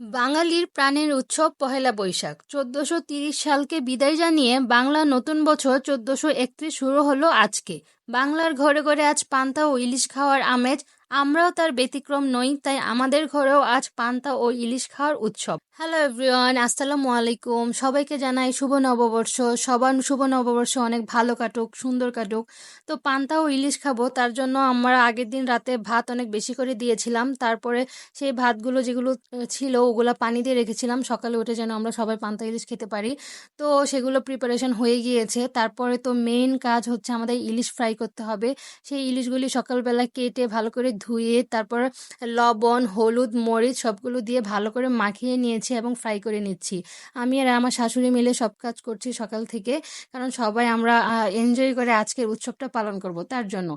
বাঙালির প্রাণের উৎসব পহেলা বৈশাখ। চোদ্দশো তিরিশ সালকে বিদায় জানিয়ে বাংলা নতুন বছর চোদ্দশো একত্রিশ শুরু হলো আজকে। বাংলার ঘরে ঘরে আজ পান্তা ও ইলিশ খাওয়ার আমেজ আমরাও তার ব্যতিক্রম নই, তাই আমাদের ঘরেও আজ পান্তা ও ইলিশ খাওয়ার উৎসব। হ্যালো এভরিওয়ান আসসালামু আলাইকুম। সবাইকে জানাই শুভ নববর্ষ। সবার শুভ নববর্ষ অনেক ভালো কাটুক, সুন্দর কাটুক। তো পান্তা ও ইলিশ খাব, তার জন্য আমরা আগের দিন রাতে ভাত অনেক বেশি করে দিয়েছিলাম। তারপরে সেই ভাতগুলো যেগুলো ছিল, ওগুলো পানি দিয়ে রেখেছিলাম। সকালে উঠে যেন আমরা সবাই পান্তা ইলিশ খেতে পারি। তো সেগুলো প্রিপারেশন হয়ে গিয়েছে। তারপরে তো মেইন কাজ হচ্ছে আমাদের ইলিশ ফ্রাই করতে হবে। সেই ইলিশগুলি সকালবেলা কেটে ভালো করে ধুয়ে তারপর লবণ, হলুদ, মরিচ সবগুলো দিয়ে ভালো করে মাখিয়ে নিয়েছি এবং ফ্রাই করে নিচ্ছি। আমি আর আমার শাশুড়ি মিলে সব কাজ করছি সকাল থেকে, কারণ সবাই আমরা এনজয় করে আজকের উৎসবটা পালন করব তার জন্য।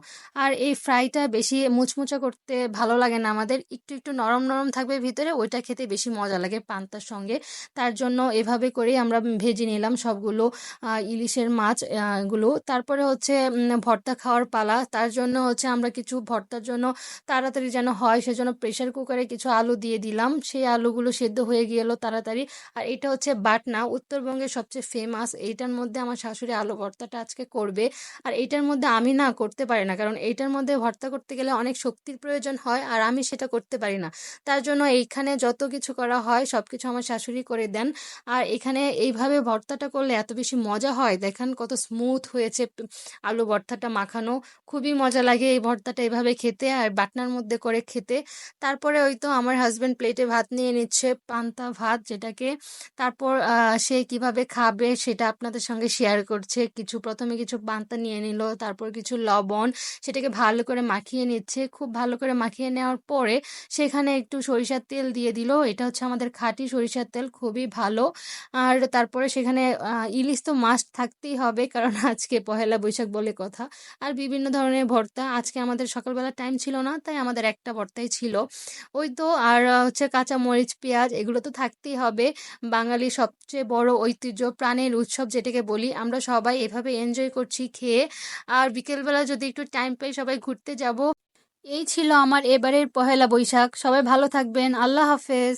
আর এই ফ্রাইটা বেশি মুচমুচা করতে ভালো লাগে না আমাদের, একটু একটু নরম নরম থাকবে ভিতরে, ওইটা খেতে বেশি মজা লাগে পান্তার সঙ্গে। তার জন্য এভাবে করেই আমরা ভেজে নিলাম সবগুলো ইলিশের মাছগুলো। তারপরে হচ্ছে ভর্তা খাওয়ার পালা। তার জন্য হচ্ছে আমরা কিছু ভর্তার জন্য তাড়াতাড়ি যেন হয়, সেজন্য প্রেশার কুকারে কিছু আলু দিয়ে দিলাম। সেই আলুগুলো সেদ্ধ হয়ে গেল তাড়াতাড়ি। আর এটা হচ্ছে বাটনা, উত্তরবঙ্গের সবচেয়ে ফেমাস এইটার মধ্যে আমার শাশুড়ি আলু ভর্তাটা আজকে করবে। আর এইটার মধ্যে আমি না করতে পারি না, কারণ এইটার মধ্যে ভর্তা করতে গেলে অনেক শক্তির প্রয়োজন হয়, আর আমি সেটা করতে পারি না। তার জন্য এইখানে যত কিছু করা হয় সব কিছু আমার শাশুড়ি করে দেন। আর এখানে এইভাবে ভর্তাটা করলে এত বেশি মজা হয়। দেখেন কত স্মুথ হয়েছে আলু ভর্তাটা মাখানো। খুবই মজা লাগে এই ভর্তাটা এভাবে খেতে। আর বাটনার মধ্যে করে খেতে। তারপরে ওই তো আমার হাজব্যান্ড প্লেটে ভাত নিয়ে নিচ্ছে, পান্তা ভাত যেটাকে। তারপর সে কীভাবে খাবে সেটা আপনাদের সঙ্গে শেয়ার করছে। কিছু প্রথমে কিছু পান্তা নিয়ে নিল, তারপর কিছু লবণ, সেটাকে ভালো করে মাখিয়ে নিচ্ছে। খুব ভালো করে মাখিয়ে নেওয়ার পরে সেখানে একটু সরিষার তেল দিয়ে দিল। এটা হচ্ছে আমাদের খাঁটি সরিষার তেল, খুবই ভালো। আর তারপরে সেখানে ইলিশ তো মাস্ট থাকতেই হবে, কারণ আজকে পহেলা বৈশাখ বলে কথা। আর বিভিন্ন ধরনের ভর্তা। আজকে আমাদের সকালবেলা টাইম ছিল না। তাই আমাদের একটা ভর্তাই ছিল। ওই তো আর হচ্ছে কাঁচা মরিচ, পেঁয়াজ এগুলো তো থাকতেই হবে। বাঙালি সবচেয়ে বড় ঐতিহ্য, প্রাণের উৎসব যেটাকে বলি, আমরা সবাই এভাবে এনজয় করছি খেয়ে। আর বিকেলবেলা যদি একটু টাইম পাই সবাই ঘুরতে যাব। এই ছিল আমার এবারের পহেলা বৈশাখ। সবাই ভালো থাকবেন। আল্লাহ হাফেজ।